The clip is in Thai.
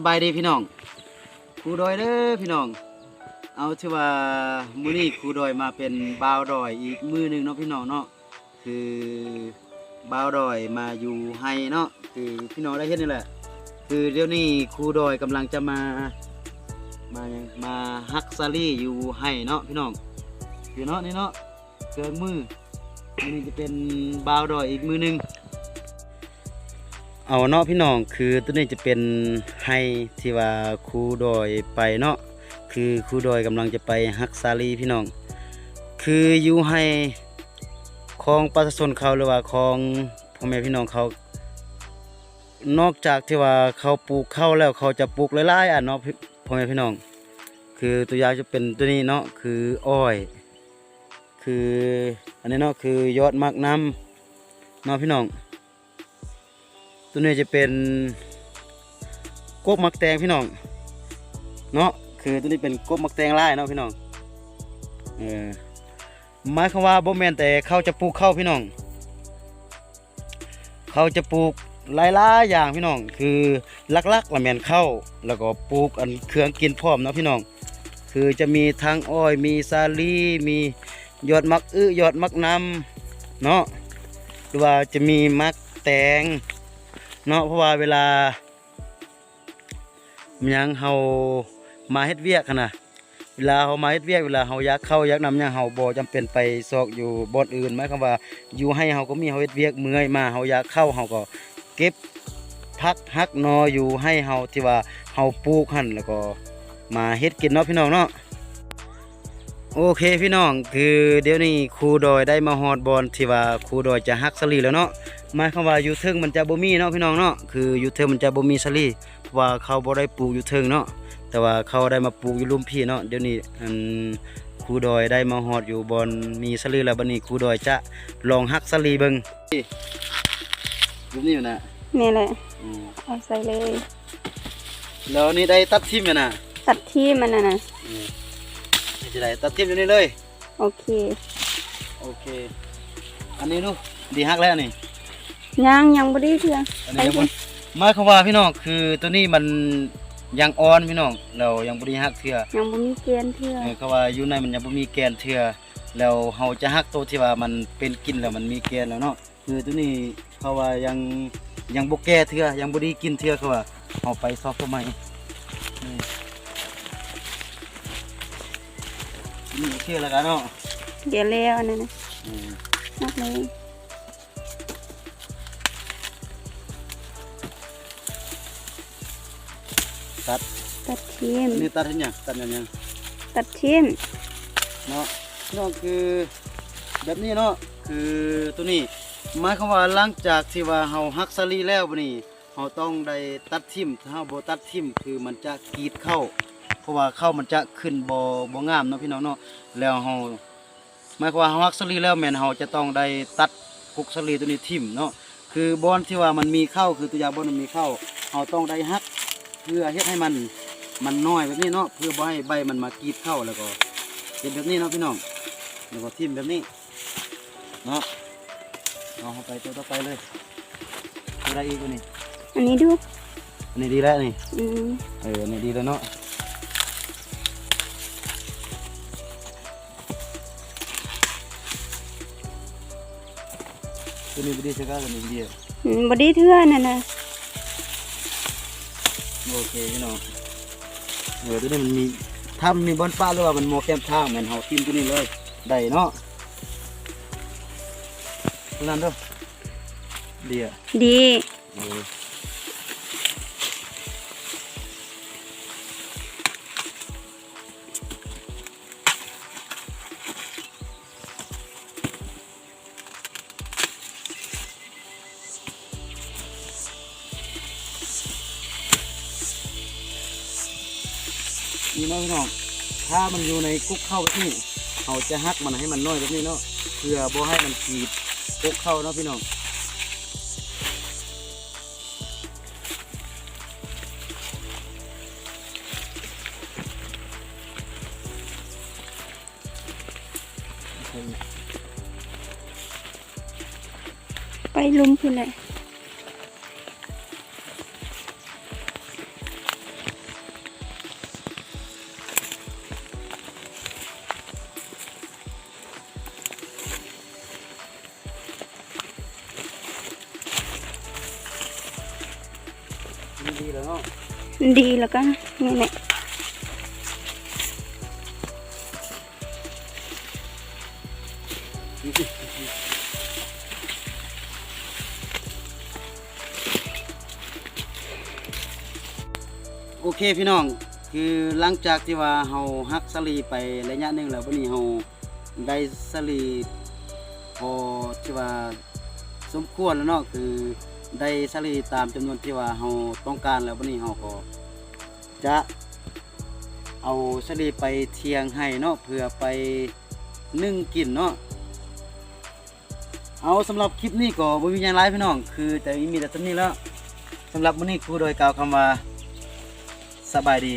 สบายดีพี่น้องครูดอยเด้อพี่น้อง เอาชื่อว่ามือนี้ครูดอยมาเป็นบ่าวดอยอีกมือหนึ่งเนาะพี่น้องเนาะคือบ่าวดอยมาอยู่ไฮเนาะคือพี่น้องได้เห็นนี่แหละ คือเดี๋ยวนี้ครูดอยกำลังจะมามายังมาฮักซาลี่อยู่ไฮเนาะพี่น้องคือเนาะนี่เนาะเครื่องมือมือนี้จะเป็นบ่าวดอยอีกมือหนึ่ง เอาเนาะพี่น้องคือตัวนี้จะเป็นไฮที่ว่าครูดอยไปเนาะคือครูดอยกำลังจะไปฮักซาลีพี่น้อง คืออยู่ให้ของประชาชนเขาหรือว่าของพ่อแม่พี่น้องเขา นอกจากที่ว่าเขาปลูกข้าวแล้วเขาจะปลูกหลายๆอันเนาะพี่พ่อแม่พี่น้อง คือตัวอย่างจะเป็นตัวนี้เนาะคืออ้อย คืออันนี้เนาะคือยอดมากน้ำเนาะพี่น้อง ตัวนี้จะเป็นกบมักแตงพี่น้อง เนาะคือตัวนี้เป็นกบมักแตงลายเนาะพี่น้องเออหมายความว่าบ่แมนแต่เขาจะปลูกเข้าพี่น้อง เขาจะปลูกหลายๆอย่างพี่น้อง คือลักๆละแม่นข้าแล้วก็ปลูกอันเครื่องกินพร้อมเนาะพี่น้อง คือจะมีทั้งอ้อยมีซาลีมียอดมักอื้อยอดมักน้ำเนาะหรือว่าจะมีมักแตง เนาะเพราะว่าเวลายังเฮามาเฮ็ดเวียกนะเวลาเฮามาเฮ็ดเวียกเวลาเฮาอยากเข้าอยากนำหยังเฮาบ่จำเป็นไปซอกอยู่บ่อนอื่นหมายความว่าอยู่ให้เฮาก็มีเฮาเฮ็ดเวียกเมื่อยมาเฮาอยากเข้าเฮาก็เก็บพักฮักนออยู่ให้เฮาที่ว่าเฮาปลูกหั่นแล้วก็มาเฮ็ดกินเนาะพี่น้องเนาะโอเคพี่น้องคือเดี๋ยวนี้ครูดอยได้มาฮอดบอลที่ว่าครูดอยจะฮักสลีแล้วเนาะ หมายความว่าอยู่เทิงมันจะบ่มีเนาะพี่น้องเนาะคืออยู่เทิงมันจะบ่มีสลีเพราะว่าเขาบ่ได้ปลูกอยู่เทิงเนาะแต่ว่าเขาได้มาปลูกอยู่ลุ่มพี่เนาะเดี๋ยวนี้อันครูดอยได้มาฮอดอยู่บอนมีสลีแล้วบัดนี้ครูดอยจะลองฮักสลีเบิ่งแบบนี้อยู่นะนี่แหละอืมเอาใส่เลยแล้วนี่ได้ตัดทิ่มอยู่นะตัดที่มันน่ะนะอืมนี่จะได้ตัดทิ่มอยู่นี่เลยโอเคโอเค อันนี้ดูดีฮักแล้วนี่ ยังยังบ่ได้เทื่ออันนี้ยังบ่หมายความว่าพี่น้องคือตัวนี้มันยังอ่อนพี่น้องแล้วยังบ่ได้ฮักเทื่อยังบ่มีเกณฑ์เทื่อเออเขาว่าอยู่ในมันยังบ่มีแกนเทื่อแล้วเฮาจะฮักตัวที่ว่ามันเป็นกินแล้วมันมีแกนแล้วเนาะคือตัวนี้เขาว่ายังยังบ่แก่เทื่อยังบ่ได้กินเทื่อเขาว่าเฮาไปซอกตัวใหม่นี่นี่เทื่อแล้วกันเนาะเดี๋ยวแล้วอันนั่นน่ะอืมนักเลย ตัด ตัดทิมอันนี้ตัดเห็นหยังตัดหยังยังตัดทิมเนาะเนาะคือแบบนี้เนาะคือตัวนี้หมายความว่าหลังจากที่ว่าเฮาฮักสลีแล้วบัดนี้เราต้องได้ตัดทิ่มถ้าเราบ่ตัดทิ่มคือมันจะกรีดเข้า เพราะว่าเข้ามันจะขึ้นบ่บ่งามเนาะพี่น้องเนาะแล้วเราหมายความว่าเราฮักสลีแล้วแม่นเราจะต้องได้ตัดกุกสลีตัวนี้ทิ่มเนาะคือบอนที่ว่ามันมีเข้าคือตัวอย่างบอนมันมีเข้าเราต้องได้ฮักเพื่อเฮ็ดให้มันมันน้อยแบบนี้เนาะเพื่อบ่ให้ใบมันมากรีดเข้าแล้วก็เฮ็ดแบบนี้เนาะพี่น้องแล้วก็ทิ่มแบบนี้เนาะเอาเข้าไปตัวต่อไปเลยอะไรอีกตัวนี้อันนี้ดูอันนี้ดีแล้วนี่อืมเอออันนี้ดีแล้วเนาะตัวนี้ไม่ดีสักการตัวนี้ดีอะอืมบ่ได้เทื่อนั่นน่ะ โอเคพี่น้องเออตัวนี้มันมีถ้ามันมีบอนป้าหรือว่ามันโมแคมทางแมันเฮาทิมตัวนี้เลยได้เนาะตัวนั้นเด้อดีอะดี นี่เนาะพี่น้องถ้ามันอยู่ในกุ๊กเข้าแบบนี้เราจะฮักมันให้มันน้อยแบบนี้เนาะเพื่อบ่ให้มันกรีดกุ๊กเข้าเนาะพี่น้องไปลุมพุ่นแหละ ดีแล้วดีแล้วก็นี่แหละโอเคพี่น้อง คือหลังจากที่ว่าเฮาฮักสลีไประยะหนึ่งแล้ววันนี้เฮาได้สลีพอที่ว่าสมควรแล้วเนาะคือ ได้สลีตามจำนวนที่ว่าเราต้องการแล้ววันนี้เราก็จะเอาสลีไปเทียงให้เนาะเพื่อไปนึ่งกินเนาะเอาสำหรับคลิปนี้ก็บ่มีอยังหลายพี่น้อง คือแต่มีแต่เท่านี้แล้วสำหรับวันนี้ครูโดยกล่าวคำว่าสบายดี